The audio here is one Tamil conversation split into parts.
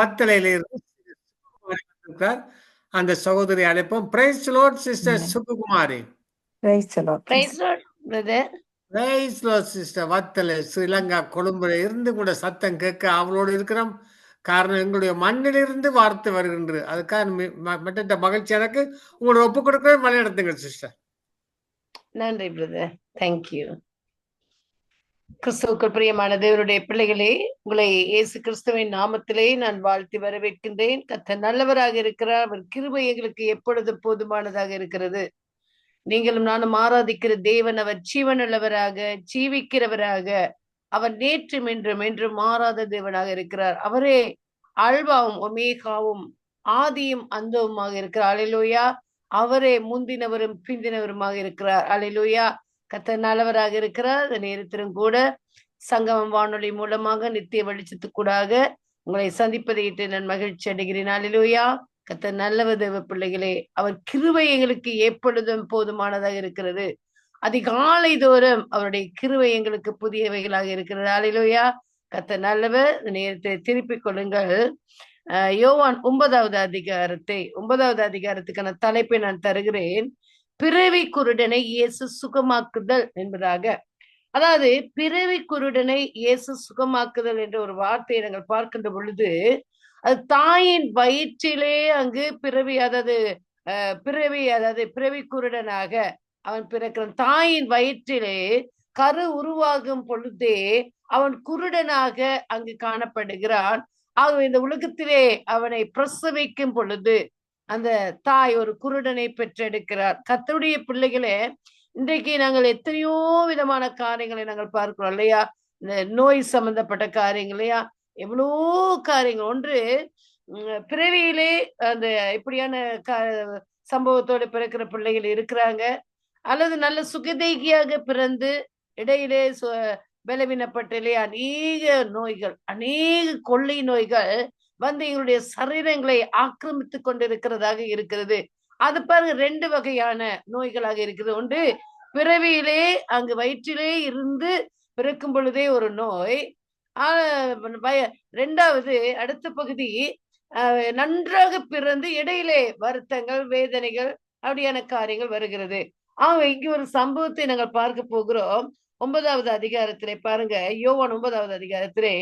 வத்தலையில இருந்து இருக்கிறார். அந்த சகோதரி அழைப்போம். Praise Lord sister. Sukumari Praise the Lord. Praise brother praise Lord sister Wattala Sri Lanka கொழும்புல இருந்து கூட சத்தம் கேட்க அவளோடு இருக்கிறோம். காரணம் எங்களுடைய மண்ணிலிருந்து வார்த்தை வருகின்றது அதுக்காக மற்ற மகிழ்ச்சி எனக்கு. உங்களோட ஒப்பு கொடுக்கிறேன். வழி நடத்துங்க சிஸ்டர் நன்றி பிரதர் தேங்க்யூ கிறிஸ்துவுக்கு பிரியமான தேவருடைய பிள்ளைகளே உங்களை இயேசு கிறிஸ்துவின் நாமத்திலே நான் வாழ்த்தி வரவேற்கின்றேன். கத்த நல்லவராக இருக்கிறார். அவர் கிருபை எங்களுக்கு எப்பொழுது போதுமானதாக இருக்கிறது. நீங்களும் நானும் ஆராதிக்கிற தேவன் அவர் ஜீவனுள்ளவராக ஜீவிக்கிறவராக அவர் நேற்றும் என்றும் என்றும் மாறாத தேவனாக இருக்கிறார். அவரே அல்வாவும் ஒமேகாவும் ஆதியும் அந்தவுமாக இருக்கிறார். அலையிலோயா அவரே முந்தினவரும் பிந்தினவருமாக இருக்கிறார். அலையிலோயா கத்த நல்லவராக இருக்கிறார். அந்த நேரத்திலும் கூட சங்கமம் வானொலி மூலமாக நித்திய வெளிச்சத்துக்கூடாக உங்களை சந்திப்பதை இட்டு நான் மகிழ்ச்சி அடைகிறேன். அலையிலோயா கத்த நல்லவ தேவ பிள்ளைகளே அவர் கிருவை எங்களுக்கு எப்பொழுதும் போதுமானதாக இருக்கிறது. அதிகாலை தோறும் அவருடைய கிருவை எங்களுக்கு புதியவைகளாக இருக்கிறது. அலையிலோயா கத்த நல்லவர். நேரத்தை திருப்பிக் கொள்ளுங்கள். அஹ் யோவான் ஒன்பதாவது அதிகாரத்தை ஒன்பதாவது அதிகாரத்துக்கான தலைப்பை நான் தருகிறேன். பிறவி குருடனை இயேசு சுகமாக்குதல் என்பதாக. அதாவது பிறவி குருடனை இயேசு சுகமாக்குதல் என்ற ஒரு வார்த்தையை நாங்கள் பார்க்கின்ற பொழுது அது தாயின் வயிற்றிலே அங்கு பிறவி அதாவது அஹ், பிறவி அதாவது பிறவி குருடனாக அவன் பிறக்கிறான். தாயின் வயிற்றிலே கரு உருவாகும் பொழுதே அவன் குருடனாக அங்கு காணப்படுகிறான். ஆகவே இந்த உலகத்திலே அவனை பிரசவிக்கும் பொழுது அந்த தாய் ஒரு குருடனை பெற்றெடுக்கிறார். கத்தருடைய பிள்ளைகளே இன்றைக்கு நாங்கள் எத்தனையோ விதமான காரியங்களை நாங்கள் பார்க்கிறோம் இல்லையா? இந்த நோய் சம்பந்தப்பட்ட காரியங்கள் இல்லையா? எவ்வளோ காரியங்கள். ஒன்று பிறவியிலே அந்த இப்படியான க- சம்பவத்தோட பிறக்கிற பிள்ளைகள் இருக்கிறாங்க. அல்லது நல்ல சுகதேகியாக பிறந்து இடையிலே சு- இல்லையா? அநேக நோய்கள் அநேக கொள்ளை நோய்கள் வந்து எங்களுடைய சரீரங்களை ஆக்கிரமித்து கொண்டிருக்கிறதாக இருக்கிறது. அது பாருங்க ரெண்டு வகையான நோய்களாக இருக்கிறது. ஒன்று பிறவியிலே அங்கு வயிற்றிலே இருந்து பிறக்கும் பொழுதே ஒரு நோய். ஆஹ் ரெண்டாவது அடுத்த பகுதி நன்றாக பிறந்து இடையிலே வருத்தங்கள் வேதனைகள் அப்படியான காரியங்கள் வருகிறது. ஆக இங்க ஒரு சம்பவத்தை நாங்கள் பார்க்க போகிறோம். ஒன்பதாவது அதிகாரத்திலே பாருங்க யோவான் ஒன்பதாவது அதிகாரத்திலே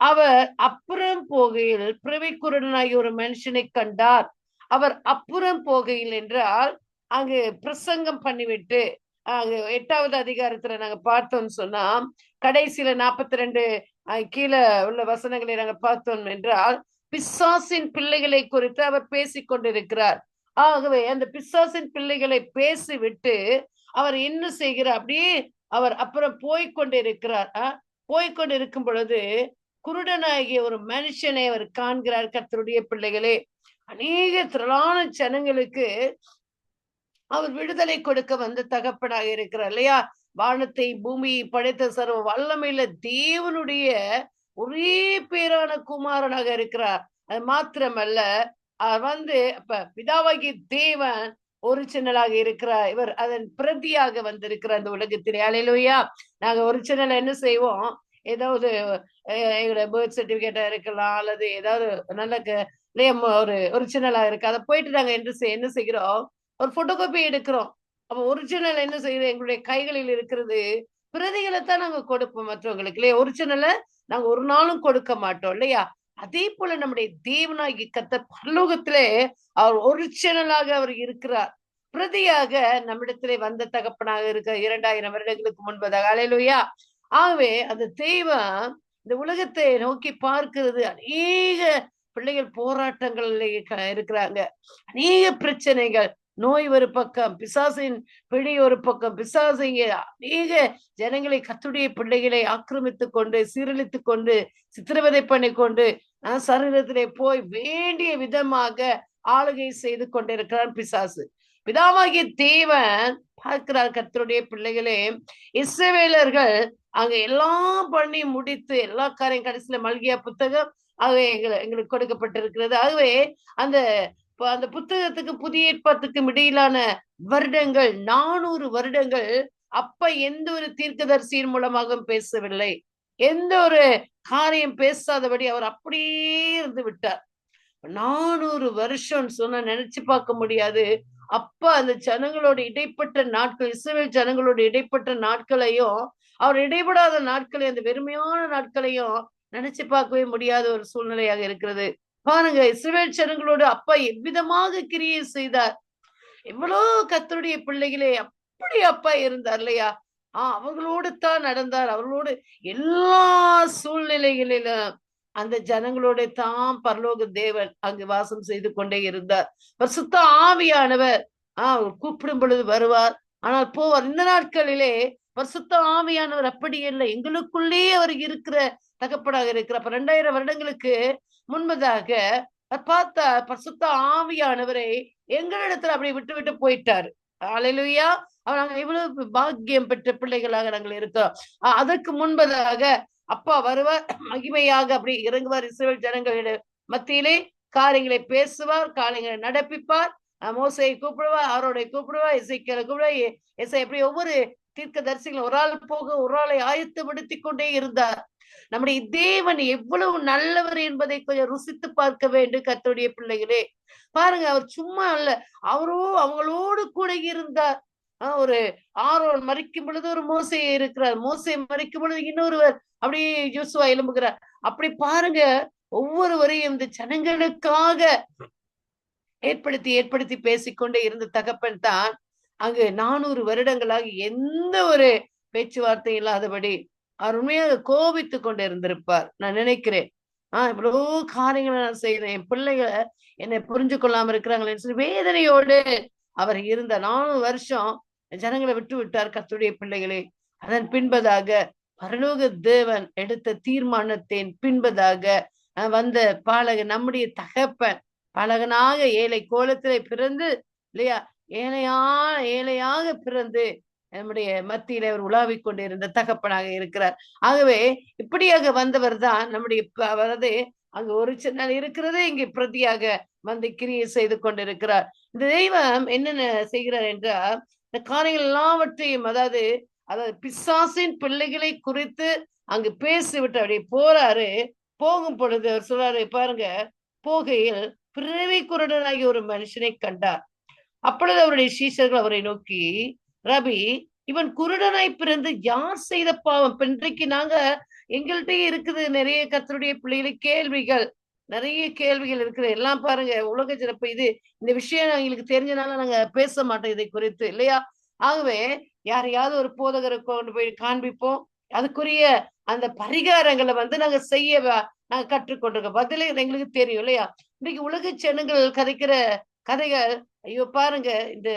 அவர் அப்புறம் போகையில் பிரவிக்குரனாய் ஒரு மனுஷனை கண்டார். அவர் அப்புறம் போகையில் என்றால் அங்கு பிரசங்கம் பண்ணிவிட்டு அங்கு எட்டாவது அதிகாரத்துல நாங்க பார்த்தோம்னு சொன்னா கடைசியில நாற்பத்தி ரெண்டு கீழே உள்ள வசனங்களை நாங்க பார்த்தோம் என்றால் பிசாசின் பிள்ளைகளை குறித்து அவர் பேசிக் கொண்டிருக்கிறார். ஆகவே அந்த பிசாசின் பிள்ளைகளை பேசிவிட்டு அவர் என்ன செய்கிறார்? அப்படியே அவர் அப்புறம் போய்கொண்டிருக்கிறார் போய்கொண்டிருக்கும் பொழுது குருடனாகிய ஒரு மனுஷனை அவர் காண்கிறார் கத்தருடைய பிள்ளைகளே. அநேக திரளான ஜனங்களுக்கு அவர் விடுதலை கொடுக்க வந்த தகப்பனாக இருக்கிறார் இல்லையா? வானத்தை பூமியை படைத்த சர்வ வல்லமையில தேவனுடைய ஒரே பேரான குமாரனாக இருக்கிறார். அது மாத்திரமல்ல அவர் வந்து இப்ப பிதாவாகிய தேவன் ஒரிஜினலாக இருக்கிறார். இவர் அதன் பிரதியாக வந்திருக்கிறார் அந்த உலகத்திலே. அலையிலோயா நாங்க ஒரிஜினல் என்ன செய்வோம்? ஏதாவது எங்களோட பேர்த் சர்டிபிகேட்டா இருக்கலாம் அல்லது ஏதாவது நல்ல ஒரு ஒரிஜினலா இருக்கு. அதை போயிட்டு நாங்க என்ன செய் என்ன செய்கிறோம்? ஒரு போட்டோ காப்பி எடுக்கிறோம். அப்ப ஒரிஜினல் என்ன செய்யறது? எங்களுடைய கைகளில் இருக்கிறது. பிரதிகளை தான் நாங்க கொடுப்போம் மற்றவங்களுக்கு இல்லையா? ஒரிஜினலை நாங்க ஒரு நாளும் கொடுக்க மாட்டோம் இல்லையா? அதே போல நம்முடைய தேவனாகி கத்த பரலோகத்திலே அவர் ஒரிஜினலாக அவர் இருக்கிறார். பிரதியாக நம்மிடத்திலே வந்த தகப்பனாக இருக்க இரண்டாயிரம் வருடங்களுக்கு முன்பதாக. அலையிலுயா ஆகவே அந்த தெய்வம் இந்த உலகத்தை நோக்கி பார்க்கிறது. அநேக பிள்ளைகள் போராட்டங்கள் இருக்கிறாங்க. அநேக பிரச்சனைகள். நோய் ஒரு பக்கம் பிசாசின் பிடி ஒரு பக்கம் பிசாசிங்க அநேக ஜனங்களை கத்துடைய பிள்ளைகளை ஆக்கிரமித்துக் கொண்டு சீரழித்துக் கொண்டு சித்திரவதை பண்ணி கொண்டு ஆஹ் சரீரத்திலே போய் வேண்டிய விதமாக ஆளுகை செய்து கொண்டிருக்கிறான் பிசாசு. பிதாவாகிய தேவன் பார்க்கிறார் கத்தருடைய பிள்ளைகளே இஸ்ரவேலர்கள் அங்க எல்லாம் பண்ணி முடித்து எல்லா காரியம் கடைசியில மல்கியா புத்தகம் ஆகவே எங்களை எங்களுக்கு கொடுக்கப்பட்டிருக்கிறது. ஆகவே அந்த அந்த புத்தகத்துக்கு புதிய ஏற்பாட்டுக்கும் இடையிலான வருடங்கள் நானூறு வருடங்கள் அப்ப எந்த ஒரு தீர்க்கதரிசியின் மூலமாகவும் பேசவில்லை. எந்த ஒரு காரியம் பேசாதபடி அவர் அப்படியே இருந்து விட்டார். நானூறு வருஷம் சொன்ன நினைச்சு பார்க்க முடியாது. அப்ப அந்த ஜனங்களோட இடைப்பட்ட நாட்கள் இஸ்ரேல் ஜனங்களோட இடைப்பட்ட நாட்களையும் அவர் இடைபடாத நாட்களை அந்த வெறுமையான நாட்களையும் நினைச்சு பார்க்கவே முடியாத ஒரு சூழ்நிலையாக இருக்கிறது. பாருங்க இஸ்ரேல் ஜனங்களோடு அப்பா எவ்விதமாக கிரியை செய்தார்? எவ்வளவு கத்தருடைய பிள்ளைகளே அப்படி அப்பா இருந்தார் இல்லையா? ஆஹ் அவங்களோடு தான் நடந்தார். அவர்களோடு எல்லா சூழ்நிலைகளிலும் அந்த ஜனங்களோட தான் பரலோக தேவன் அங்கு வாசம் செய்து கொண்டே இருந்தார். பரிசுத்த ஆவியானவர் ஆஹ் கூப்பிடும் பொழுது வருவார். ஆனால் போவார். இந்த நாட்களிலே பரிசுத்த ஆவியானவர் அப்படி இல்லை. எங்களுக்குள்ளே அவர் இருக்கிற தகப்படாக இருக்கிற அப்ப ரெண்டாயிரம் வருடங்களுக்கு முன்பதாக பார்த்தா பரிசுத்த ஆவியானவரை எங்களிடத்துல அப்படி விட்டு விட்டு போயிட்டாரு. அலையிலுயா. அவர் நாங்கள் இவ்வளவு பாக்கியம் பெற்ற பிள்ளைகளாக நாங்கள் இருக்கோம் அஹ் அதற்கு முன்பதாக அப்பா வருவார். மகிமையாக அப்படி இறங்குவார். இஸ்ரேல் ஜனங்களிட மத்தியிலே காரியங்களை பேசுவார் காரியங்களை நடப்பிப்பார். மோசையை கூப்பிடுவார் அவரோட கூப்பிடுவார் இசைக்கலை கூப்பிடுவா இசை எப்படி ஒவ்வொரு தீர்க்க தரிசிகள் ஒரு ஆள் போக ஒரு ஆளை ஆயத்தப்படுத்தி கொண்டே இருந்தார். நம்முடைய தேவன் எவ்வளவு நல்லவர் என்பதை கொஞ்சம் ருசித்து பார்க்க வேண்டும் கத்தோடைய பிள்ளைகளே. பாருங்க அவர் சும்மா அல்ல அவரோ அவங்களோடு கூட இருந்தார். ஆஹ் ஒரு ஆரோன் மறிக்கும் பொழுது ஒரு மோசை இருக்கிறார். மோசை மறிக்கும் பொழுது இன்னொருவர் அப்படியே யோசுவா எலும்புகிறார் அப்படி பாருங்க ஒவ்வொருவரையும் இந்த ஜனங்களுக்காக ஏற்படுத்தி ஏற்படுத்தி பேசிக்கொண்டே இருந்த தகப்பன் தான் அங்கு நானூறு வருடங்களாக எந்த ஒரு பேச்சுவார்த்தை இல்லாதபடி அவர் உண்மையாக கோபித்து கொண்டு இருந்திருப்பார். நான் நினைக்கிறேன். ஆஹ் இவ்வளவு காரியங்களை நான் செய்யறேன் என் பிள்ளைகளை என்னை புரிஞ்சு கொள்ளாம இருக்கிறாங்களேன்னு சொல்லி வேதனையோடு அவர் இருந்த நானூறு வருஷம் ஜனங்களை விட்டு விட்டார் கத்துடைய பிள்ளைகளே. அதன் பின்பதாக பரலோக தேவன் எடுத்த தீர்மானத்தின் பின்பதாக வந்த பாலக நம்முடைய தகப்பன் பலகனாக ஏழை கோலத்திலே பிறந்து இல்லையா? ஏழையா ஏழையாக பிறந்து நம்முடைய மத்தியில அவர் உலாவிக் கொண்டிருந்த தகப்பனாக இருக்கிறார். ஆகவே இப்படியாக வந்தவர் தான் நம்முடைய வரது அங்கு ஒரு சின்ன இருக்கிறதே இங்கு பிரதியாக வந்து கிரியை செய்து கொண்டிருக்கிறார். இந்த தெய்வம் என்னென்ன செய்கிறார் என்றால் இந்த காரியங்கள் எல்லாவற்றையும் அதாவது அதாவது பிசாசின் பிள்ளைகளை குறித்து அங்கு பேசிவிட்டு அப்படி போறாரு. போகும் பொழுது அவர் சொல்றாரு பாருங்க போகையில் பிறவி குரடனாகி ஒரு மனுஷனை கண்டார். அப்பொழுது அவருடைய சீசர்கள் அவரை நோக்கி ரபி இவன் குருடனாய் பிறந்து யார் செய்த பாவம்? இன்றைக்கு நாங்க எங்கள்கிட்டயே இருக்குது. நிறைய கத்தருடைய பிள்ளைகளை கேள்விகள் நிறைய கேள்விகள் இருக்குது எல்லாம் பாருங்க உலக சிறப்பு இது. இந்த விஷயம் எங்களுக்கு தெரிஞ்சனால நாங்க பேச மாட்டோம் இதை குறித்து இல்லையா? ஆகவே யாரையாவது ஒரு போதகரை கொண்டு போய் காண்பிப்போம். அதுக்குரிய அந்த பரிகாரங்களை வந்து நாங்க செய்ய நாங்க கற்றுக்கொண்டிருக்கோம். பதில எங்களுக்கு தெரியும் இல்லையா? இன்னைக்கு உலக ஜனங்கள் கதைக்கிற கதைகள். ஐயோ பாருங்க இந்த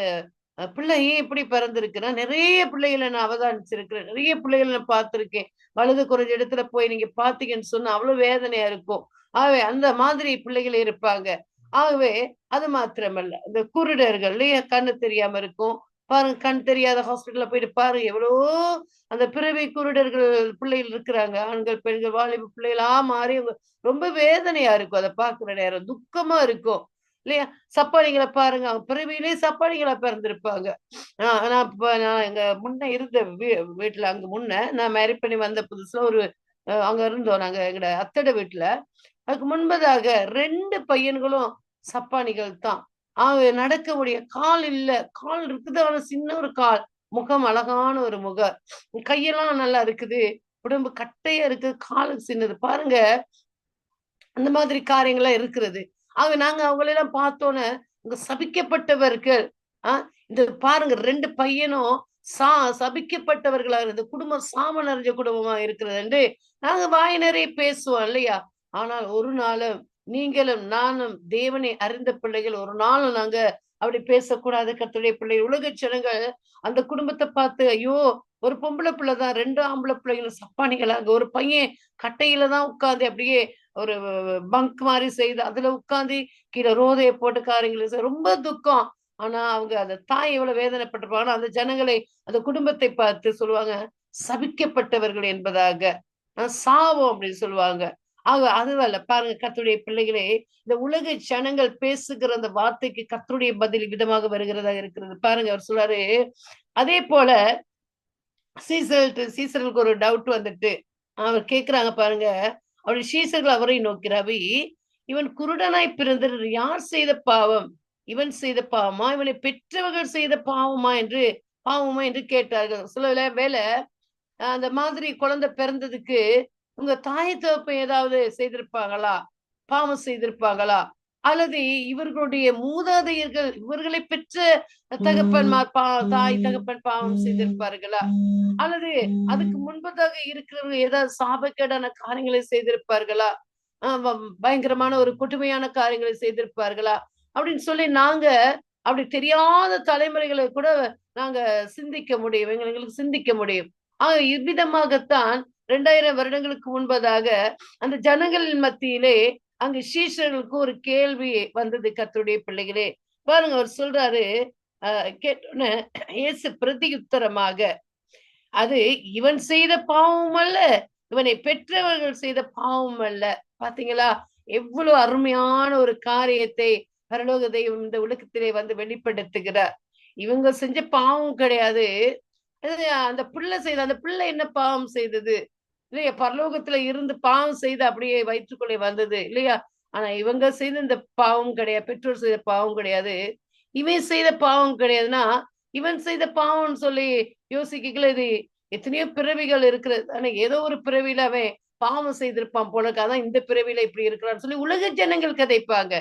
பிள்ளை ஏன் இப்படி பிறந்திருக்குன்னா நிறைய பிள்ளைகளை நான் அவதானிச்சிருக்கிறேன். நிறைய பிள்ளைகளை நான் பார்த்திருக்கேன். வலது குறைஞ்ச இடத்துல போய் நீங்க பாத்தீங்கன்னு சொன்னா அவ்வளவு வேதனையா இருக்கும். ஆகவே அந்த மாதிரி பிள்ளைகள் இருப்பாங்க. ஆகவே அது மாத்திரமல்ல. இந்த குருடர்கள் இல்லையா கண்ணு தெரியாம இருக்கும். பாருங்க கண் தெரியாத ஹாஸ்பிட்டல்ல போயிட்டு பாருங்க எவ்வளவோ அந்த பிறவி குருடர்கள் பிள்ளைகள் இருக்கிறாங்க. ஆண்கள் பெண்கள் வாலிப பிள்ளைகளா மாறி ரொம்ப வேதனையா இருக்கும். அதை பாக்குற நேரம் துக்கமா இருக்கும். இல்லையா? சப்பானிகளை பாருங்க. அவங்க பிறவியிலே சப்பானிகளா பிறந்திருப்பாங்க. ஆஹ் நான் இப்ப நான் எங்க முன்ன இருந்த வீ வீட்டுல அங்க முன்ன நான் மேரி பண்ணி வந்த புதுசுல ஒரு அங்க இருந்தோம் நாங்க எங்க அத்தடை வீட்டுல. அதுக்கு முன்பதாக ரெண்டு பையன்களும் சப்பானிகள் தான். அவங்க நடக்க முடிய கால் இல்ல. கால் இருக்குது ஆனா சின்ன ஒரு கால். முகம் அழகான ஒரு முகம். கையெல்லாம் நல்லா இருக்குது. உடம்பு கட்டையா இருக்குது. காலுக்கு சின்னது. பாருங்க. அந்த மாதிரி காரியங்கள்லாம் இருக்கிறது. ஆக நாங்க அவங்களெல்லாம் பார்த்தோன்னே இங்க சபிக்கப்பட்டவர்கள் ஆஹ் இந்த பாருங்க ரெண்டு பையனும் சா சபிக்கப்பட்டவர்களா இருந்த குடும்பம் சாம நிறைஞ்ச குடும்பமா இருக்கிறது என்று நாங்க வாய் நிறைய பேசுவோம் இல்லையா? ஆனால் ஒரு நாளும் நீங்களும் நானும் தேவனை அறிந்த பிள்ளைகள் ஒரு நாளும் நாங்க அப்படி பேசக்கூடாது கத்துடைய பிள்ளை உலக ஜனங்கள் அந்த குடும்பத்தை பார்த்து ஐயோ ஒரு பொம்பளை பிள்ளைதான் ரெண்டு ஆம்பளை பிள்ளைகளும் சப்பானிகளாங்க ஒரு பையன் கட்டையில தான் உட்காந்து அப்படியே ஒரு பங்க் மாதிரி செய்து அதுல உட்காந்து கீழே ரோதையை போட்டு காரியங்களை ரொம்ப துக்கம். ஆனா அவங்க அந்த தாய் எவ்வளவு வேதனைப்பட்டிருப்பாங்கன்னா அந்த ஜனங்களை அந்த குடும்பத்தை பார்த்து சொல்லுவாங்க சபிக்கப்பட்டவர்கள் என்பதாக. சாவம் அப்படின்னு சொல்லுவாங்க. ஆக அதுவல்ல பாருங்க கத்துடைய பிள்ளைகளே இந்த உலக ஜனங்கள் பேசுகிற அந்த வார்த்தைக்கு கத்துடைய பதில் விதமாக வருகிறதா இருக்கிறது. பாருங்க அவர் சொல்றாரு அதே போல சீசல் சீசனுக்கு ஒரு டவுட் வந்துட்டு அவர் கேக்குறாங்க பாருங்க அவருடைய சீசர்கள் அவரை நோக்கி ரவி இவன் குருடனாய் பிறந்தர் யார் செய்த பாவம்? இவன் செய்த பாவமா? இவனை பெற்றவர்கள் செய்த பாவமா? என்று பாவமா? என்று கேட்டார்கள். சில வேலை அந்த மாதிரி குழந்தை பிறந்ததுக்கு உங்க தாய் தகப்ப ஏதாவது செய்திருப்பாங்களா? பாவம் செய்திருப்பாங்களா? அல்லது இவர்களுடைய மூதாதையர்கள் இவர்களை பெற்ற தகப்பன்மார் பா தாய் தகப்பன் பாவம் செய்திருப்பார்களா? அல்லது அதுக்கு முன்பதாக இருக்கிறவங்க ஏதாவது சாபக்கேடான காரியங்களை செய்திருப்பார்களா? பயங்கரமான ஒரு கொடுமையான காரியங்களை செய்திருப்பார்களா? அப்படின்னு சொல்லி நாங்க அப்படி தெரியாத தலைமுறைகளை கூட நாங்க சிந்திக்க முடியும். எங்களுக்கு சிந்திக்க முடியும். ஆக இவ்விதமாகத்தான் இரண்டாயிரம் வருடங்களுக்கு முன்பதாக அந்த ஜனங்களின் மத்தியிலே அங்கு சீஷர்களுக்கு ஒரு கேள்வி வந்தது கத்துடைய பிள்ளைகளே. பாருங்க அவர் சொல்றாரு கேட்டோன்னு இயேசு பிரதியுத்தரமாக அது இவன் செய்த பாவம் அல்ல இவனை பெற்றவர்கள் செய்த பாவம் அல்ல. பாத்தீங்களா? எவ்வளவு அருமையான ஒரு காரியத்தை பரலோக தெய்வம் இந்த உலகத்திலே வந்து வெளிப்படுத்துகிறார். இவங்க செஞ்ச பாவம் கிடையாது. அந்த பிள்ளை செய்த அந்த பிள்ளை என்ன பாவம் செய்தது? இல்லையா? பரலோகத்துல இருந்து பாவம் செய்து அப்படியே வயிற்றுக்குள்ளே வந்தது இல்லையா? ஆனா இவங்க செய்த இந்த பாவம் கிடையாது பெற்றோர் செய்த பாவம் கிடையாது. இவன் செய்த பாவம் கிடையாதுன்னா இவன் செய்த பாவம்னு சொல்லி யோசிக்கல இது எத்தனையோ பிறவிகள் இருக்கிறது. ஆனா ஏதோ ஒரு பிறவியில அவன் பாவம் செய்திருப்பான் போலக்கு அதான் இந்த பிறவியில இப்படி இருக்கிறான்னு சொல்லி உலக ஜனங்கள் கதைப்பாங்க.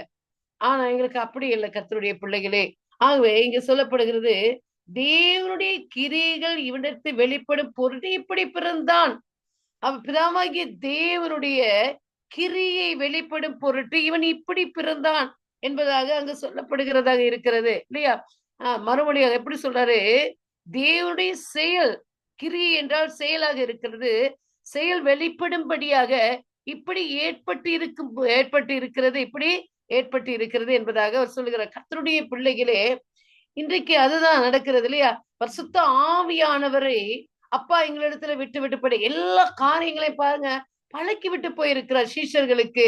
ஆனா எங்களுக்கு அப்படி இல்லை கத்தருடைய பிள்ளைகளே. ஆகவே இங்க சொல்லப்படுகிறது தேவனுடைய கிரிகள் இவனிடத்து வெளிப்படும் பொருட்டு இப்படி பிறந்தான். அவன் பிதாமாகிய தேவனுடைய கிரியை வெளிப்படும் பொருட்டு இவன் இப்படி பிறந்தான் என்பதாக அங்கு சொல்லப்படுகிறதாக இருக்கிறது இல்லையா? ஆஹ் மறுமொழியாக எப்படி சொல்றாரு? தேவனுடைய செயல் கிரியை என்றால் செயலாக இருக்கிறது. செயல் வெளிப்படும்படியாக இப்படி ஏற்பட்டு இருக்கும் ஏற்பட்டு இருக்கிறது இப்படி ஏற்பட்டு இருக்கிறது என்பதாக அவர் சொல்லுகிறார். கத்தருடைய பிள்ளைகளே இன்றைக்கு அதுதான் நடக்கிறது இல்லையா? பரிசுத்த ஆவியானவரை அப்பா எங்களிடத்துல விட்டு விட்டு போய் எல்லா காரியங்களையும் பாருங்க பழக்கி விட்டு போயிருக்கிறார் சீஷர்களுக்கு.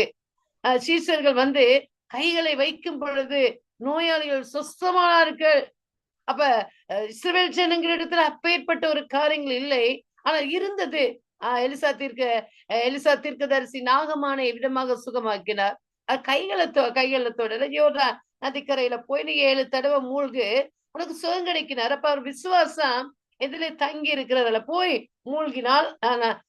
சீஷர்கள் வந்து கைகளை வைக்கும் பொழுது நோயாளிகள் சொஸ்தமானார்கள் அப்ப இஸ்ரேல் ஜனங்களிடத்துல அப்பேற்பட்ட ஒரு காரியங்கள் இல்லை. ஆனா இருந்தது. ஆஹ் எலிசா தீர்க்க எலிசா தீர்க்கதரிசி நாகமான விதமாக சுகமாக்கினார். கைகளை கைகளத்தோட யோடா நதிக்கரையில போய் நீ ஏழு தடவை மூழ்கு உனக்கு சுகம் கிடைக்கினார். அப்ப அவர் விசுவாசம் எதிலே தங்கி இருக்கிறதுல போய் மூழ்கினால்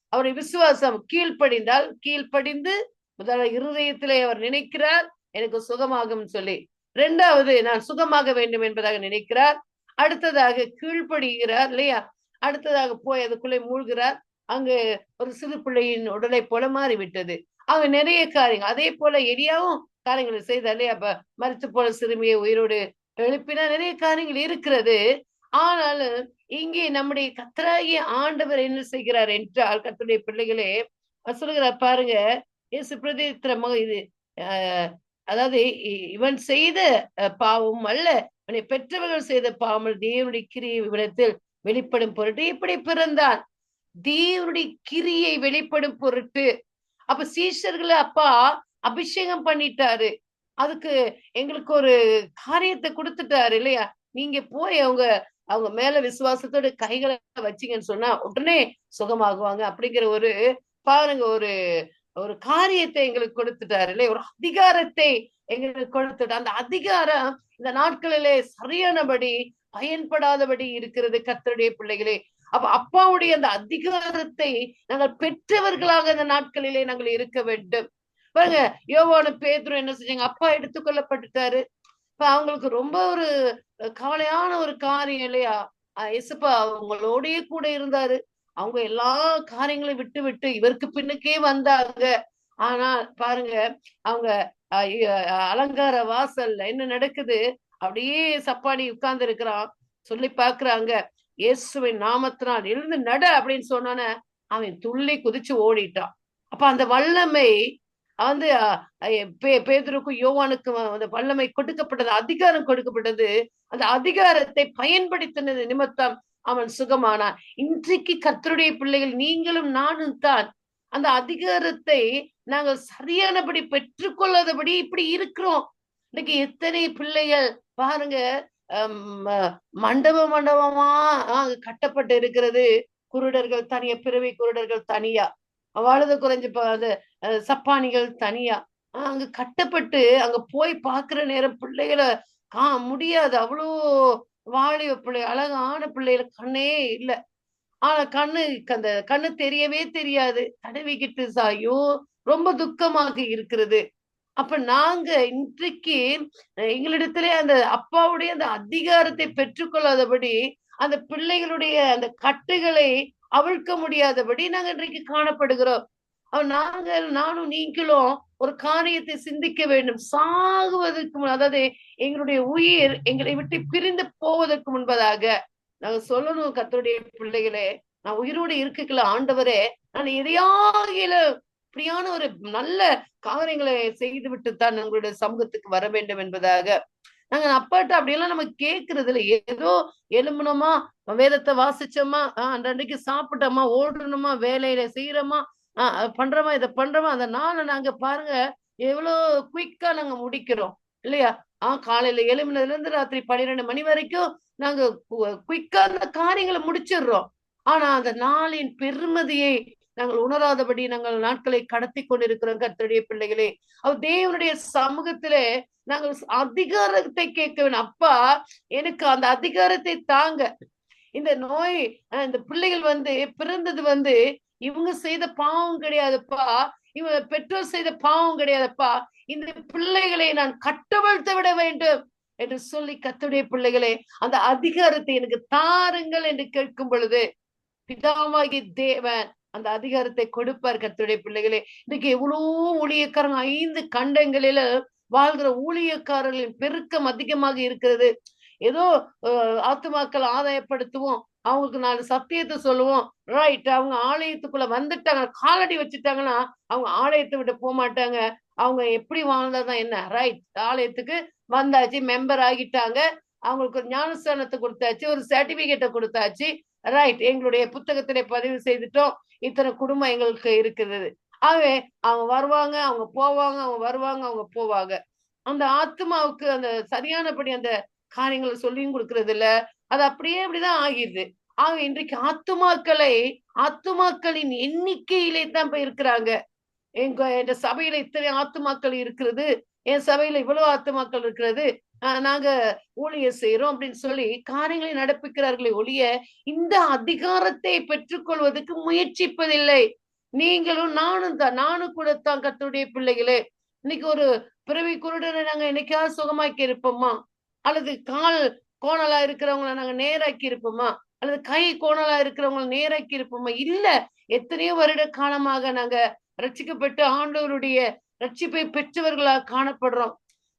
அவருடைய விசுவாசம் கீழ்ப்படிந்தால் கீழ்ப்படிந்து முதல்ல இருதயத்திலே அவர் நினைக்கிறார் எனக்கு சுகமாகும் சொல்லி. ரெண்டாவது நான் சுகமாக வேண்டும் என்பதாக நினைக்கிறார். அடுத்ததாக கீழ்ப்படுகிறார் இல்லையா? அடுத்ததாக போய் அதுக்குள்ளே மூழ்கிறார். அங்கு ஒரு சிறு பிள்ளையின் உடலை போல மாறிவிட்டது. அவங்க நிறைய காரியங்கள் அதே போல எரியாவும் காரியங்களை செய்தாலே அப்ப மறுத்து போல சிறுமியை உயிரோடு எழுப்பினா நிறைய காரியங்கள் இருக்கிறது. ஆனாலும் இங்கே நம்முடைய கத்தராகிய ஆண்டவர் என்ன செய்கிறார் என்றால் கத்தருடைய பிள்ளைகளே சொல்லுகிறார் பாருங்க இயேசு பிரதித்திரமாக இது அஹ் அதாவது இவன் செய்த பாவம் அல்ல இவனை பெற்றவர்கள் செய்த பாவம் தேவனுடைய கிரியை விவரத்தில் வெளிப்படும் பொருட்டு இப்படி பிறந்தான். தேவனுடைய கிரியை வெளிப்படும் பொருட்டு. அப்ப சீஷர்களை அப்பா அபிஷேகம் பண்ணிட்டாரு. அதுக்கு எங்களுக்கு ஒரு காரியத்தை கொடுத்துட்டாரு இல்லையா? நீங்க போய் அவங்க அவங்க மேல விசுவாசத்தோட கைகளை வச்சீங்கன்னு சொன்னா உடனே சுகமாகுவாங்க. அப்படிங்கிற ஒரு பாருங்க ஒரு ஒரு காரியத்தை எங்களுக்கு கொடுத்துட்டாரு இல்லையா? ஒரு அதிகாரத்தை எங்களுக்கு கொடுத்துட்டு அந்த அதிகாரம் இந்த நாட்களிலே சரியானபடி பயன்படாதபடி இருக்கிறது கத்தருடைய பிள்ளைகளே. அப்ப அப்பாவுடைய அந்த அதிகாரத்தை நாங்கள் பெற்றவர்களாக இந்த நாட்களிலே நாங்கள் இருக்க வேண்டும். பாருங்க யோவான பேதரும் என்ன செஞ்சாங்க? அப்பா எடுத்துக்கொள்ளப்பட்டுட்டாரு இப்ப அவங்களுக்கு ரொம்ப ஒரு கவலையான ஒரு காரியம் இல்லையா? எசுப்பா அவங்களோடயே கூட இருந்தாரு. அவங்க எல்லா காரியங்களையும் விட்டு விட்டு இவருக்கு பின்னுக்கே வந்தாங்க. ஆனா பாருங்க அவங்க அலங்கார வாசல்ல என்ன நடக்குது? அப்படியே சப்பாடி உட்கார்ந்து இருக்கிறான் சொல்லி பாக்குறாங்க இயேசுவின் நாமத்தினால் எழுந்து நட அப்படின்னு சொன்னானே அவன் துள்ளி குதிச்சு ஓடிட்டான். அப்ப அந்த வல்லமை வந்து பேதருக்கும் யோவானுக்கும் அந்த வல்லமை கொடுக்கப்பட்டது அதிகாரம் கொடுக்கப்பட்டது. அந்த அதிகாரத்தை பயன்படுத்தினது நிமித்தம் அவன் சுகமானான். இன்றைக்கு கத்தருடைய பிள்ளைகள் நீங்களும் நானும் தான். அந்த அதிகாரத்தை நாங்கள் சரியானபடி பெற்றுக்கொள்ளாதபடி இப்படி இருக்கிறோம். இன்னைக்கு எத்தனை பிள்ளைகள் பாருங்க மண்டப மண்டபமா கட்டப்பட்டு இருக்கிறது. குருடர்கள் தனியா பிறவி குருடர்கள் தனியா. வலது குறைஞ்சு அது சப்பானிகள் தனியா. ஆஹ் அங்க கட்டப்பட்டு அங்க போய் பாக்குற நேரம் பிள்ளைகளை கா முடியாது. அவ்வளோ வாலிப பிள்ளை அழகான பிள்ளைகளை கண்ணே இல்ல. ஆனா கண்ணு அந்த கண்ணு தெரியவே தெரியாது. தடவிக்கிட்டு சாயோ ரொம்ப துக்கமாக இருக்கிறது. அப்ப நாங்க இன்றைக்கு எங்களிடத்துல எங்களிடத்திலே அந்த அப்பாவுடைய அந்த அதிகாரத்தை பெற்றுக்கொள்ளாதபடி அந்த பிள்ளைகளுடைய அந்த கட்டுகளை அவிழ்க்க முடியாதபடி நாங்க இன்றைக்கு காணப்படுகிறோம். நாங்கள் நானும் நீங்களும் ஒரு காரியத்தை சிந்திக்க வேண்டும். சாகுவதற்கு முன் அதாவது எங்களுடைய உயிர் எங்களை விட்டு பிரிந்து போவதற்கு முன்பதாக நாங்க சொல்லணும் கத்தருடைய பிள்ளைகளே. நான் உயிரோடு இருக்கல ஆண்டவரே. நான் எதையாகில இப்படியான ஒரு நல்ல காரியங்களை செய்து விட்டு தான் உங்களுடைய சமூகத்துக்கு வர வேண்டும் என்பதாக நாங்க அப்பாட்ட அப்படியெல்லாம் நம்ம கேட்கறது இல்லை ஏதோ எலும்பணுமா வேதத்தை வாசிச்சோமா ஆஹ் அன்றைக்கு சாப்பிட்டோமா ஓடணுமா வேலையில செய்யறோமா ஆஹ் பண்றோமா இதை பண்றோமா அந்த நாளை நாங்க பாருங்க எவ்வளவு குயிக்கா நாங்க முடிக்கிறோம். இல்லையா? ஆஹ் காலையில எழுமினதுல இருந்து ராத்திரி பன்னிரெண்டு மணி வரைக்கும் நாங்க குயிக்கா அந்த காரியங்களை முடிச்சிடுறோம். ஆனா அந்த நாளின் பெருமதியை நாங்கள் உணராதபடி நாங்கள் நாட்களை கடத்தி கொண்டிருக்கிறோம் கர்த்தருடைய பிள்ளைகளே. அவர் தேவனுடைய சமூகத்திலே நாங்கள் அதிகாரத்தை கேட்க வேண்டும். அப்பா எனக்கு அந்த அதிகாரத்தை தாங்க. இந்த நோய் இந்த பிள்ளைகள் வந்து பிறந்தது வந்து இவங்க செய்த பாவம் கிடையாதுப்பா. இவங்க பெற்றோர் செய்த பாவம் கிடையாதுப்பா. இந்த பிள்ளைகளை நான் கட்டவிழ்த்து விட வேண்டும் என்று சொல்லி கத்துடைய பிள்ளைகளே அந்த அதிகாரத்தை எனக்கு தாருங்கள் என்று கேட்கும் பொழுது பிதாவாகி தேவன் அந்த அதிகாரத்தை கொடுப்பார் கத்துடைய பிள்ளைகளே. இன்னைக்கு எவ்வளோ ஊழியக்காரங்க ஐந்து கண்டங்களில வாழ்கிற ஊழியக்காரர்களின் பெருக்கம் அதிகமாக இருக்கிறது. ஏதோ அஹ், ஆத்துமாக்கள் ஆதாயப்படுத்துவோம். அவங்களுக்கு நாலு சத்தியத்தை சொல்லுவோம். ரைட் அவங்க ஆலயத்துக்குள்ள வந்துட்டாங்க. காலடி வச்சுட்டாங்கன்னா அவங்க ஆலயத்தை விட்டு போக மாட்டாங்க. அவங்க எப்படி வாழ்ந்தாதான் என்ன? ரைட் ஆலயத்துக்கு வந்தாச்சு மெம்பர் ஆகிட்டாங்க. அவங்களுக்கு ஒரு ஞானஸ்தானத்தை கொடுத்தாச்சு ஒரு சர்டிபிகேட்டை கொடுத்தாச்சு. ரைட் எங்களுடைய புத்தகத்திலே பதிவு செய்துட்டோம். இத்தனை குடும்பம் எங்களுக்கு இருக்கிறது. ஆகவே அவங்க வருவாங்க அவங்க போவாங்க அவங்க வருவாங்க அவங்க போவாங்க. அந்த ஆத்மாவுக்கு அந்த சரியானபடி அந்த காரியங்களை சொல்லியும் கொடுக்கறது இல்ல அது அப்படியே அப்படிதான் ஆகிடுது. ஆக இன்றைக்கு ஆத்துமாக்களை ஆத்துமாக்களின் எண்ணிக்கையிலே தான் இப்ப இருக்கிறாங்க. எங்க என் சபையில இத்தனை ஆத்துமாக்கள் இருக்கிறது. என் சபையில இவ்வளவு ஆத்துமாக்கள் இருக்கிறது. நாங்க ஊழியர் செய்யறோம் அப்படின்னு சொல்லி காரியங்களை நடப்பிக்கிறார்களே ஒழிய இந்த அதிகாரத்தை பெற்றுக்கொள்வதற்கு முயற்சிப்பதில்லை. நீங்களும் நானும் தான் நானும் கூட தான் கத்துடைய பிள்ளைகளே. இன்னைக்கு ஒரு பிறவி குருடனை நாங்க என்னைக்காவது சுகமாக்கி இருப்போமா? அல்லது கால் கோணலா இருக்கிறவங்கள நாங்க நேராக்கி இருப்போமா? அல்லது கை கோணலா இருக்கிறவங்கள நேராக்கி இருப்போமா? இல்ல எத்தனையோ வருட காலமாக நாங்க ரட்சிக்கப்பட்டு ஆண்டவருடைய ரட்சிப்பை பெற்றவர்களா காணப்படுறோம்.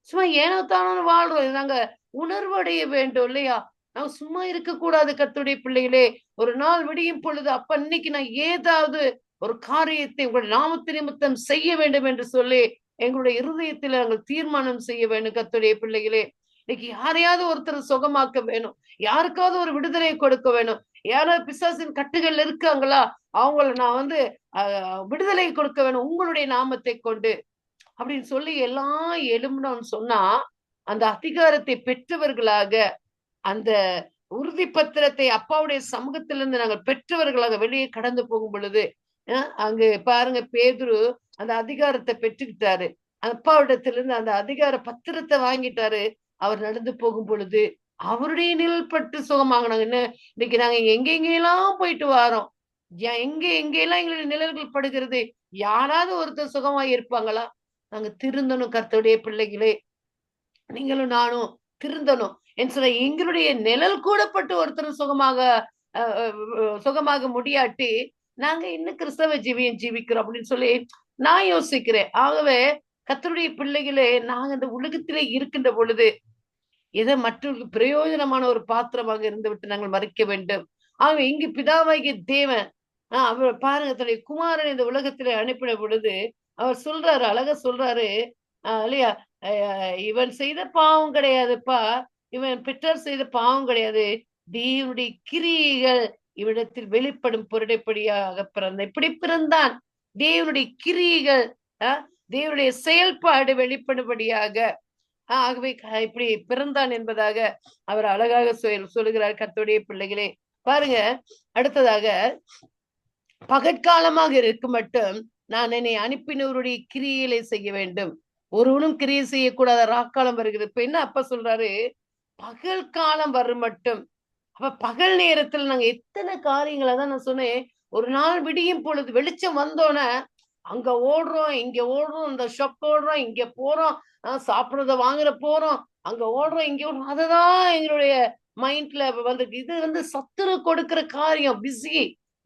சும்மா ஏனோ தானோ வாழ்றோம். நாங்க உணர்வடைய வேண்டும் இல்லையா? நாங்க சும்மா இருக்கக்கூடாது கத்துடைய பிள்ளைகளே. ஒரு நாள் விடியும் பொழுது அப்ப இன்னைக்கு நான் ஏதாவது ஒரு காரியத்தை உங்களுடைய நாமத்து நிமித்தம் செய்ய வேண்டும் என்று சொல்லி எங்களுடைய இருதயத்தில் நாங்கள் தீர்மானம் செய்ய வேண்டும் கத்துடைய பிள்ளைகளே. இன்னைக்கு யாரையாவது ஒருத்தர் சுகமாக்க வேணும். யாருக்காவது ஒரு விடுதலை கொடுக்க வேணும். யாராவது பிசாசின் கட்டுகள் இருக்காங்களா? அவங்கள நான் வந்து ஆஹ், விடுதலை கொடுக்க வேணும் உங்களுடைய நாமத்தை கொண்டு. அப்படின்னு சொல்லி எல்லாம் எழும்பணும்னு சொன்னா அந்த அதிகாரத்தை பெற்றவர்களாக அந்த உறுதி பத்திரத்தை அப்பாவுடைய சமூகத்திலிருந்து நாங்கள் பெற்றவர்களாக வெளியே கடந்து போகும் பொழுது அஹ், அங்கு பாருங்க பேதுரு அந்த அதிகாரத்தை பெற்றுக்கிட்டாரு. அப்பாவிடத்திலிருந்து அந்த அதிகார பத்திரத்தை வாங்கிட்டாரு. அவர் நடந்து போகும் பொழுது அவருடைய நிழல் பட்டு சுகமாகனாங்க என்ன இன்னைக்கு நாங்க எங்க எங்கெல்லாம் போயிட்டு வரோம்? எங்க எங்கெல்லாம் எங்களுடைய நிழல்கள் படுகிறது? யாராவது ஒருத்தர் சுகமா இருப்பாங்களா? நாங்க திருந்தணும் கர்த்தருடைய பிள்ளைகளே. நீங்களும் நானும் திருந்தணும். என்று சொன்ன எங்களுடைய நிழல் கூடப்பட்டு ஒருத்தர் சுகமாக சுகமாக முடியாட்டி நாங்க இன்னும் கிறிஸ்தவ ஜீவியம் ஜீவிக்கிறோம் அப்படின்னு சொல்லி நான் யோசிக்கிறேன். ஆகவே கர்த்தருடைய பிள்ளைகளே நாங்க இந்த உலகத்திலே இருக்கின்ற பொழுது எதை மற்றொரு பிரயோஜனமான ஒரு பாத்திரமாக இருந்து விட்டு நாங்கள் மறைக்க வேண்டும். ஆகவே இங்கு பிதாவாகிய தேவன் ஆஹ் அவர் பாருங்க தன்னுடைய குமாரன் இந்த உலகத்திலே அனுப்பின பொழுது அவர் சொல்றாரு அழகா சொல்றாரு. ஆஹ் இல்லையா? இவன் செய்த பாவம் கிடையாதுப்பா. இவன் பெற்றோர் செய்த பாவம் கிடையாது. தேவனுடைய கிரியைகள் இவனிடத்தில் வெளிப்படும் பொருடைப்படியாக பிறந்தான் இப்படி பிறந்தான். தேவனுடைய கிரியைகள் ஆஹ் தேவனுடைய செயல்பாடு வெளிப்படும்படியாக ஆஹ் ஆகவே இப்படி பிறந்தான் என்பதாக அவர் அழகாக சொல் சொல்லுகிறார் கத்துடைய பிள்ளைகளே. பாருங்க அடுத்ததாக பகற்காலமாக இருக்கு மட்டும் நான் என்னை அனுப்பினவருடைய கிரியைகளை செய்ய வேண்டும். ஒருவனும் கிரியை செய்யக்கூடாத ராக்காலம் வருகிறது. இப்ப என்ன அப்ப சொல்றாரு? பகல் காலம் வரும் மட்டும். அப்ப பகல் நேரத்துல நாங்க எத்தனை காரியங்களை தான் நான் சொன்னேன். ஒரு நாள் விடியும் பொழுது வெளிச்சம் வந்தோன்னே அங்க ஓடுறோம் இங்க ஓடுறோம் இந்த ஷாப் ஓடுறோம் இங்க போறோம் ஆஹ் சாப்பிடுறத வாங்குற போறோம் அங்க ஓடுறோம் இங்க ஓடுறோம். அததான் எங்களுடைய மைண்ட்ல வந்து இது வந்து சத்துரு கொடுக்கிற காரியம். பிஸி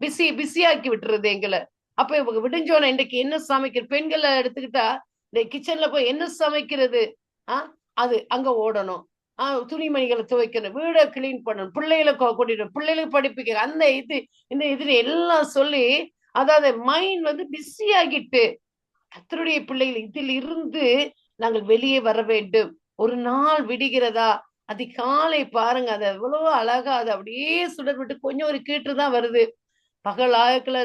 பிஸி பிஸி ஆக்கி விட்டுறது எங்களை. அப்ப இவங்க விடிஞ்சோன இன்றைக்கு என்ன சமைக்கிற பெண்களை எடுத்துக்கிட்டா இந்த கிச்சன்ல போய் என்ன சமைக்கிறது? ஆஹ் அது அங்க ஓடணும். ஆஹ் துணிமணிகளை துவைக்கணும். வீடை கிளீன் பண்ணணும். பிள்ளைகளை கொ- கூட்டிட்டு பிள்ளைகளுக்கு படிப்பிக்க அந்த இது இந்த இதுல எல்லாம் சொல்லி அதாவது மைண்ட் வந்து பிஸி ஆகிட்டு கத்தருடைய பிள்ளைகள் இதில் இருந்து நாங்கள் வெளியே வர வேண்டும். ஒரு நாள் விடுகிறதா? அதிகாலை பாருங்க. அது எவ்வளவு அழகா அது அப்படியே சுடர் விட்டு கொஞ்சம் ஒரு கீற்று தான் வருது. பகல்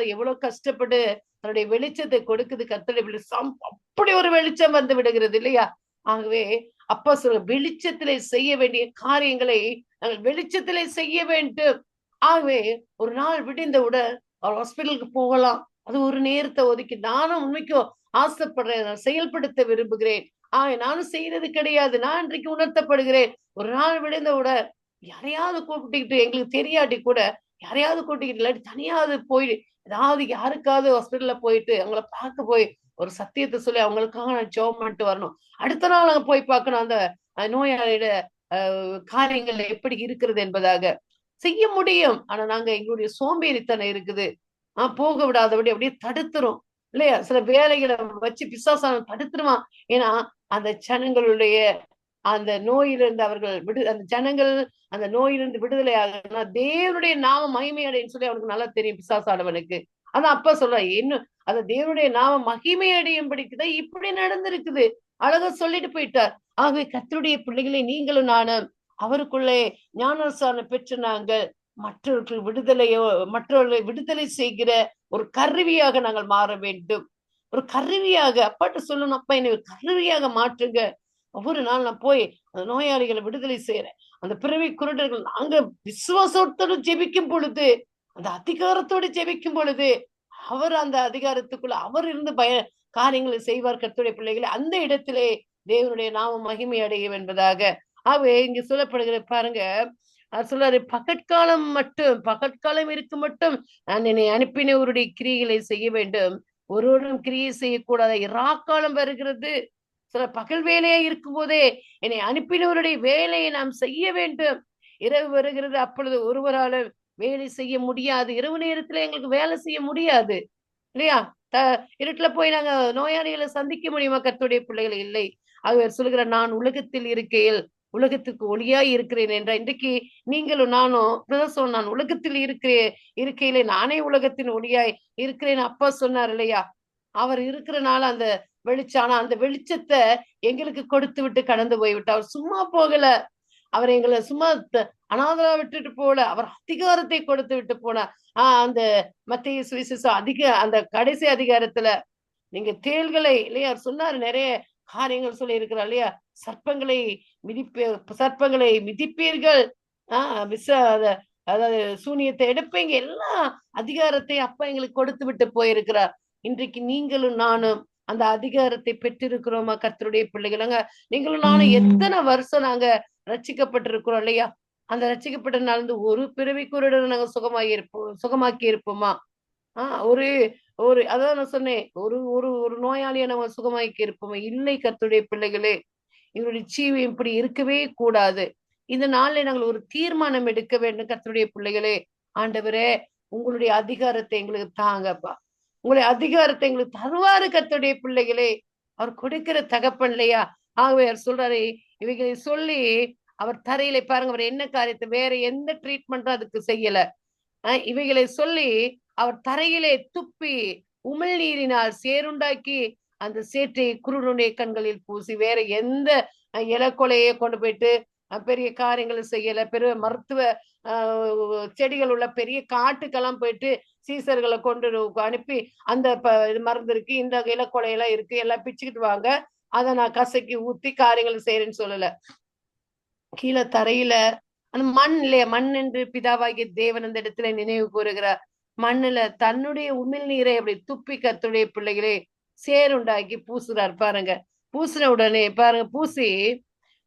எவ்வளவு கஷ்டப்பட்டு தன்னுடைய வெளிச்சத்தை கொடுக்குது கத்தருடைய வெளிச்சம் அப்படி ஒரு வெளிச்சம் வந்து விடுகிறது இல்லையா? ஆகவே அப்பா சொல்ற வெளிச்சத்திலே செய்ய வேண்டிய காரியங்களை நாங்கள் வெளிச்சத்திலே செய்ய வேண்டும். ஆகவே ஒரு நாள் விடிந்தவுடன் அவர் ஹாஸ்பிட்டலுக்கு போகலாம். அது ஒரு நேரத்தை ஒதுக்கி நானும் உண்மைக்கும் ஆசைப்படுறேன் நான் செயல்படுத்த விரும்புகிறேன். ஆஹ் நானும் செய்யறது கிடையாது நான் இன்றைக்கு உணர்த்தப்படுகிறேன். ஒரு நாள் விழுந்தவுடன் யாரையாவது கூப்பிட்டுக்கிட்டு எங்களுக்கு தெரியாட்டி கூட யாரையாவது கூட்டிக்கிட்டு இல்லாட்டி தனியாவது போய் ஏதாவது யாருக்காவது ஹாஸ்பிட்டல்ல போயிட்டு அவங்கள பார்க்க போய் ஒரு சத்தியத்தை சொல்லி அவங்களுக்காக நான் ஜோம் பண்ணிட்டு வரணும். அடுத்த நாள் அங்க போய் பார்க்கணும் அந்த நோயாளியோட காரியங்கள் எப்படி இருக்கிறது என்பதாக. செய்ய முடியும். ஆனா நாங்க எங்களுடைய சோம்பேறித்தனம் இருக்குது. ஆஹ் போக விடாதபடி அப்படியே தடுத்துரும். இல்லையா? சில வேலைகளை வச்சு பிசாசானம் தடுத்துருவான். ஏன்னா அந்த ஜனங்களுடைய அந்த நோயிலிருந்து அவர்கள் விடு அந்த ஜனங்கள் அந்த நோயிலிருந்து விடுதலை ஆகணும்னா தேவனுடைய நாம மகிமையடைன்னு சொல்லி அவனுக்கு நல்லா தெரியும் பிசாசானவனுக்கு. அதான் அப்பா சொல்றான் இன்னும் அந்த தேவனுடைய நாம மகிமை அடையும்படிக்குதான் இப்படி நடந்திருக்குது. அழகா சொல்லிட்டு போயிட்டார். ஆகவே கத்தருடைய பிள்ளைகளை நீங்களும் நானும் அவருக்குள்ளே ஞானசான பெற்று நாங்கள் மற்றவர்கள் விடுதலையோ மற்றவர்களை விடுதலை செய்கிற ஒரு கருவியாக நாங்கள் மாற வேண்டும். ஒரு கருவியாக அப்பாட்ட சொல்லணும் அப்பா என்னை ஒரு கருவியாக மாற்றுங்க. ஒவ்வொரு நாள் நான் போய் அந்த நோயாளிகளை விடுதலை செய்யறேன் அந்த பிறவி குருடர்கள் நாங்க விசுவாசத்தோடு ஜெபிக்கும் பொழுது அந்த அதிகாரத்தோடு ஜெபிக்கும் பொழுது அவர் அந்த அதிகாரத்துக்குள்ள அவர் இருந்து பய காரியங்களை செய்வார் கத்துடைய பிள்ளைகளை. அந்த இடத்திலே தேவனுடைய நாமம் மகிமை அடையும் என்பதாக. ஆகவே இங்க சொல்லப்படுகிற பாருங்க சொல்றாரு பகற்காலம் மட்டும் பகற்காலம் இருக்கு மட்டும் நான் என்னை அனுப்பினவருடைய கிரியைகளை செய்ய வேண்டும். ஒருவரும் கிரியை செய்யக்கூடாத. இராக்காலம் வருகிறது. சில பகல் வேலையா இருக்கும் போதே என்னை அனுப்பினவருடைய வேலையை நாம் செய்ய வேண்டும். இரவு வருகிறது அப்பொழுது ஒருவரால வேலை செய்ய முடியாது. இரவு நேரத்துல எங்களுக்கு வேலை செய்ய முடியாது. இல்லையா? த இருட்டுல போய் நாங்க நோயாளிகளை சந்திக்க முடியுமா? கத்துடைய பிள்ளைகள் இல்லை. அவர் சொல்லுகிற நான் உலகத்தில் இருக்கையில் உலகத்துக்கு ஒளியாய் இருக்கிறேன் என்ற இன்றைக்கு நீங்களும் நானும் நான் உலகத்தில் இருக்கிறேன் இருக்கையிலே நானே உலகத்தின் ஒளியாய் இருக்கிறேன். அப்பா சொன்னார் இல்லையா? அவர் இருக்கிறனால அந்த வெளிச்சம் ஆனா அந்த வெளிச்சத்தை எங்களுக்கு கொடுத்து விட்டு கடந்து போய்விட்டு அவர் சும்மா போகல. அவர் எங்களை சும்மா அனாதரா விட்டுட்டு போல அவர் அதிகாரத்தை கொடுத்து விட்டு போனார். ஆஹ் அந்த மத்திய சுவிசேஷம் அதிக அந்த கடைசி அதிகாரத்துல நீங்க தேள்களை இல்லையா? அவர் சொன்னாரு நிறைய காரியங்கள் சொல்லி இருக்கிறார் இல்லையா? சர்ப்பங்களை மிதிப்ப சர்ப்பங்களை மிதிப்பீர்கள். ஆஹ் விச அத- அதாவது சூனியத்தை எடுப்பீங்க. எல்லா அதிகாரத்தை அப்பா எங்களுக்கு கொடுத்து விட்டு போயிருக்கிறார். இன்றைக்கு நீங்களும் நானும் அந்த அதிகாரத்தை பெற்றிருக்கிறோமா கர்த்தருடைய பிள்ளைகளாங்க நீங்களும் நானும் எத்தனை வருஷம் நாங்க ரட்சிக்கப்பட்டிருக்கிறோம் இல்லையா? அந்த ரட்சிக்கப்பட்ட நாள் இருந்து ஒரு பிறவி குருடனை நாங்க சுகமாகி இருப்போம் சுகமாக்கி இருப்போமா? ஆஹ் ஒரு ஒரு அதான் நான் சொன்னேன். ஒரு ஒரு ஒரு நோயாளியை நம்ம சுகமாக்கி இருப்போமா? இல்லை கர்த்தருடைய பிள்ளைகளே எங்களுடைய ஜீவம் இப்படி இருக்கவே கூடாது. இந்த நாள்ல நாங்கள் ஒரு தீர்மானம் எடுக்க வேண்டும் கர்த்தருடைய பிள்ளைகளே. ஆண்டவரே உங்களுடைய அதிகாரத்தை எங்களுக்கு தாங்கப்பா. உங்களை அதிகாரத்தை எங்களுக்கு தருவாரு கத்துடைய பிள்ளைகளே. அவர் கொடுக்கிற தகப்பன் இல்லையா? ஆகவே அவர் சொல்றாரு இவைகளை சொல்லி அவர் தரையில பாருங்க அவர் என்ன காரியத்தை வேற எந்த ட்ரீட்மெண்ட்டும் அதுக்கு செய்யல. இவைகளை சொல்லி அவர் தரையிலே துப்பி உமிழ் நீரினால் சேருண்டாக்கி அந்த சேற்றை குருடனுடைய கண்களில் பூசி வேற எந்த அஹ், இலக்கொலையை கொண்டு போயிட்டு பெரிய காரியங்களை செய்யல. பெரிய மருத்துவ செடிகள் உள்ள பெரிய காட்டுக்கெல்லாம் போயிட்டு சீசர்களை கொண்டு அனுப்பி அந்த இது மருந்து இருக்கு இந்த இலக்கொலையெல்லாம் இருக்கு எல்லாம் பிச்சுக்கிட்டு வாங்க. அதை நான் கசக்கி ஊத்தி காரியங்கள் செய்யறேன்னு சொல்லல. கீழே தரையில அந்த மண் இல்லையா மண் என்று பிதாவாகிய தேவன் அந்த இடத்துல நினைவு கூறுகிறார். மண்ணுல தன்னுடைய உமிழ் நீரை அப்படி துப்பி கத்துடைய பிள்ளைகளே சேருண்டாக்கி பூசுறார் பாருங்க. பூசின உடனே பாருங்க பூசி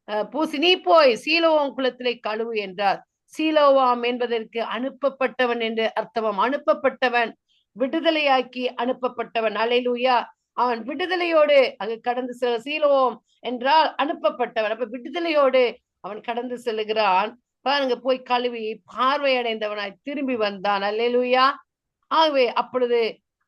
அஹ், பூசி நீ போய் சீலோவாம் குளத்திலே கழுவு என்றார். சீலோவாம் என்பதற்கு அனுப்பப்பட்டவன் என்று அர்த்தமாம் அனுப்பப்பட்டவன் விடுதலையாக்கி அனுப்பப்பட்டவன். அலையிலூயா. அவன் விடுதலையோடு அங்கு கடந்து செல்ல சீலோவோம் என்றால் அனுப்பப்பட்டவன். அப்ப விடுதலையோடு அவன் கடந்து செல்லுகிறான். பாருங்க போய் கழுவி பார்வையடைந்தவனாய் திரும்பி வந்தான். அல்லேலூயா ஆகவே அப்பொழுது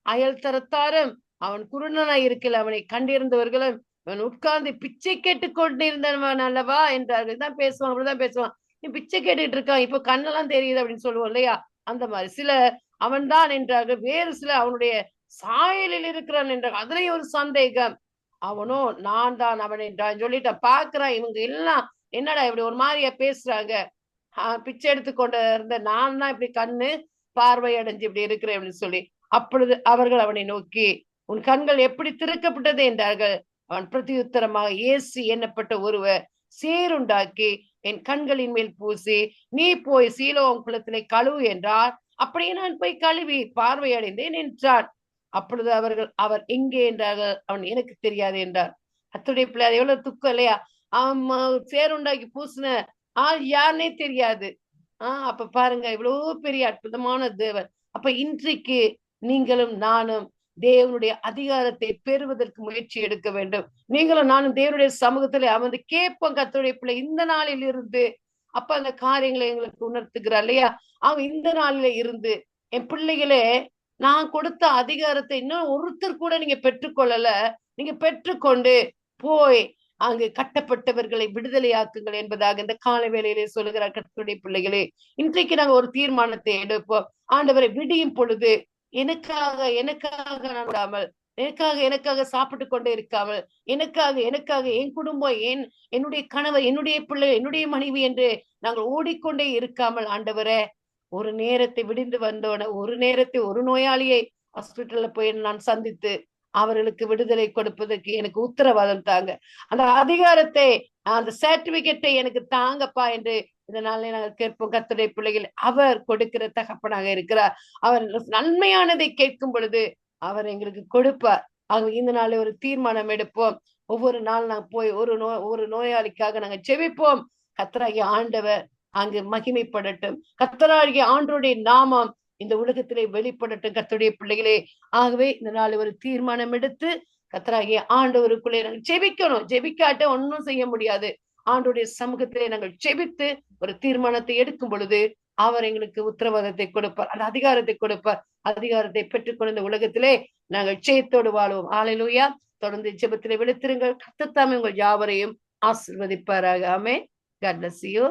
அயல் தரத்தாரும் அவன் குருணனாய் இருக்கல அவனை கண்டிருந்தவர்களும் அவன் உட்கார்ந்து பிச்சை கேட்டு கொண்டிருந்தவன் அல்லவா? என்றார்கள். தான் பேசுவான் அப்படிதான் பேசுவான். நீ பிச்சை கேட்டுட்டு இருக்கான். இப்ப கண்ணெல்லாம் தெரியுது அப்படின்னு சொல்லுவோம் இல்லையா? அந்த மாதிரி. சில அவன்தான் என்றார்கள் வேறு சில அவனுடைய சாயலில் இருக்கிறான் என்ற அதுலயும் ஒரு சந்தேகம். அவனோ நான் தான் அவன் என்றான். சொல்லிட்டு பாக்குறான். இவங்க எல்லாம் என்னடா இப்படி ஒரு மாதிரியா பேசுறாங்க? ஆஹ் பிச்சை எடுத்து இருந்த நான் தான் இப்படி கண்ணு பார்வை அடைஞ்சு இப்படி இருக்கிறேன் அப்படின்னு சொல்லி அப்பொழுது அவர்கள் அவனை நோக்கி உன் கண்கள் எப்படி திறக்கப்பட்டது? என்றார்கள். அவன் பிரதியுத்தரமாக இயேசு எண்ணப்பட்ட ஒருவர்? சேருண்டாக்கி என் கண்களின் மேல் பூசி நீ போய் சீலோகம் குளத்திலே கழுவு என்றார். அப்படியே நான் போய் கழுவி பார்வையடைந்தேன் என்றான் அப்பொழுது அவர்கள் அவர் எங்கே? என்றார்கள். அவன் எனக்கு தெரியாது என்றார். அத்துடைய பிள்ளை அது எவ்வளவு துக்கம் இல்லையா? அவன் சேருண்டாக்கி பூசின ஆள் யாருன்னே தெரியாது. ஆஹ் அப்ப பாருங்க இவ்வளவு பெரிய அற்புதமான தேவர். அப்ப இன்றைக்கு நீங்களும் நானும் தேவனுடைய அதிகாரத்தை பெறுவதற்கு முயற்சி எடுக்க வேண்டும். நீங்களும் நானும் தேவனுடைய சமூகத்துல அமர்ந்து கேட்போம் கத்தருடைய பிள்ளை இந்த நாளில் இருந்து அப்ப அந்த காரியங்களை எங்களுக்கு உணர்த்துகிறார் இல்லையா? அவன் இந்த நாளில இருந்து என் பிள்ளைகளே நான் கொடுத்த அதிகாரத்தை இன்னும் ஒருத்தர் கூட நீங்க பெற்றுக்கொள்ளல. நீங்க பெற்றுக்கொண்டு போய் அங்கு கட்டப்பட்டவர்களை விடுதலையாக்குங்கள் என்பதாக இந்த கால வேலையிலே சொல்லுகிறார் கர்த்தருடைய பிள்ளைகளே. இன்றைக்கு நாங்க ஒரு தீர்மானத்தை எடுப்போம். ஆண்டவரை விடியும் பொழுது எனக்காக எனக்காக நடாமல் எனக்காக எனக்காக சாப்பிட்டு கொண்டே இருக்காமல் எனக்காக எனக்காக என் குடும்பம் என் என்னுடைய கணவர் என்னுடைய பிள்ளை என்னுடைய மனைவி என்று நாங்கள் ஓடிக்கொண்டே இருக்காமல் ஆண்டவரே ஒரு நேரத்தை விடிந்து வந்தோன ஒரு நேரத்தை ஒரு நோயாளியை ஹாஸ்பிட்டல்ல போய் நான் சந்தித்து அவர்களுக்கு விடுதலை கொடுப்பதற்கு எனக்கு உத்தரவாதம் தாங்க. அந்த அதிகாரத்தை அந்த சர்டிபிகேட்டை எனக்கு தாங்கப்பா என்று இதனாலே நாங்கள் கேட்போம் கத்துடைய பிள்ளைகள் அவர் கொடுக்கிற தகப்பனாக இருக்கிறார். அவர் நன்மையானதை கேட்கும் பொழுது அவர் எங்களுக்கு கொடுப்பார். ஆக இந்த நாளே ஒரு தீர்மானம் எடுப்போம். ஒவ்வொரு நாள் நாங்கள் போய் ஒரு நோய் ஒரு நோயாளிக்காக நாங்க செவிப்போம் கத்தராகிய ஆண்டவர் அங்கு மகிமைப்படட்டும். கத்தராகிய ஆண்டருடைய நாமம் இந்த உலகத்திலே வெளிப்படட்டும் கத்துடைய பிள்ளைகளே. ஆகவே இந்த நாள் ஒரு தீர்மானம் எடுத்து கத்தராகிய ஆண்டவருக்குள்ளே நாங்கள் ஜெபிக்கணும். ஜெபிக்காட்ட ஒன்றும் செய்ய முடியாது. ஆண்டுடைய சமூகத்திலே நாங்கள் செபித்து ஒரு தீர்மானத்தை எடுக்கும் பொழுது அவர் எங்களுக்கு உத்தரவாதத்தை கொடுப்பார் அந்த அதிகாரத்தை கொடுப்பார். அதிகாரத்தை பெற்றுக்கொண்ட இந்த உலகத்திலே நாங்கள் ஜெயத்தோடு வாழ்வோம். ஆலையிலூயா தொடர்ந்து ஜெபத்திலே விழுத்திருங்கள். கத்தத்தாமே உங்கள் யாவரையும் ஆசிர்வதிப்பாராக. ஆமே காட் யூ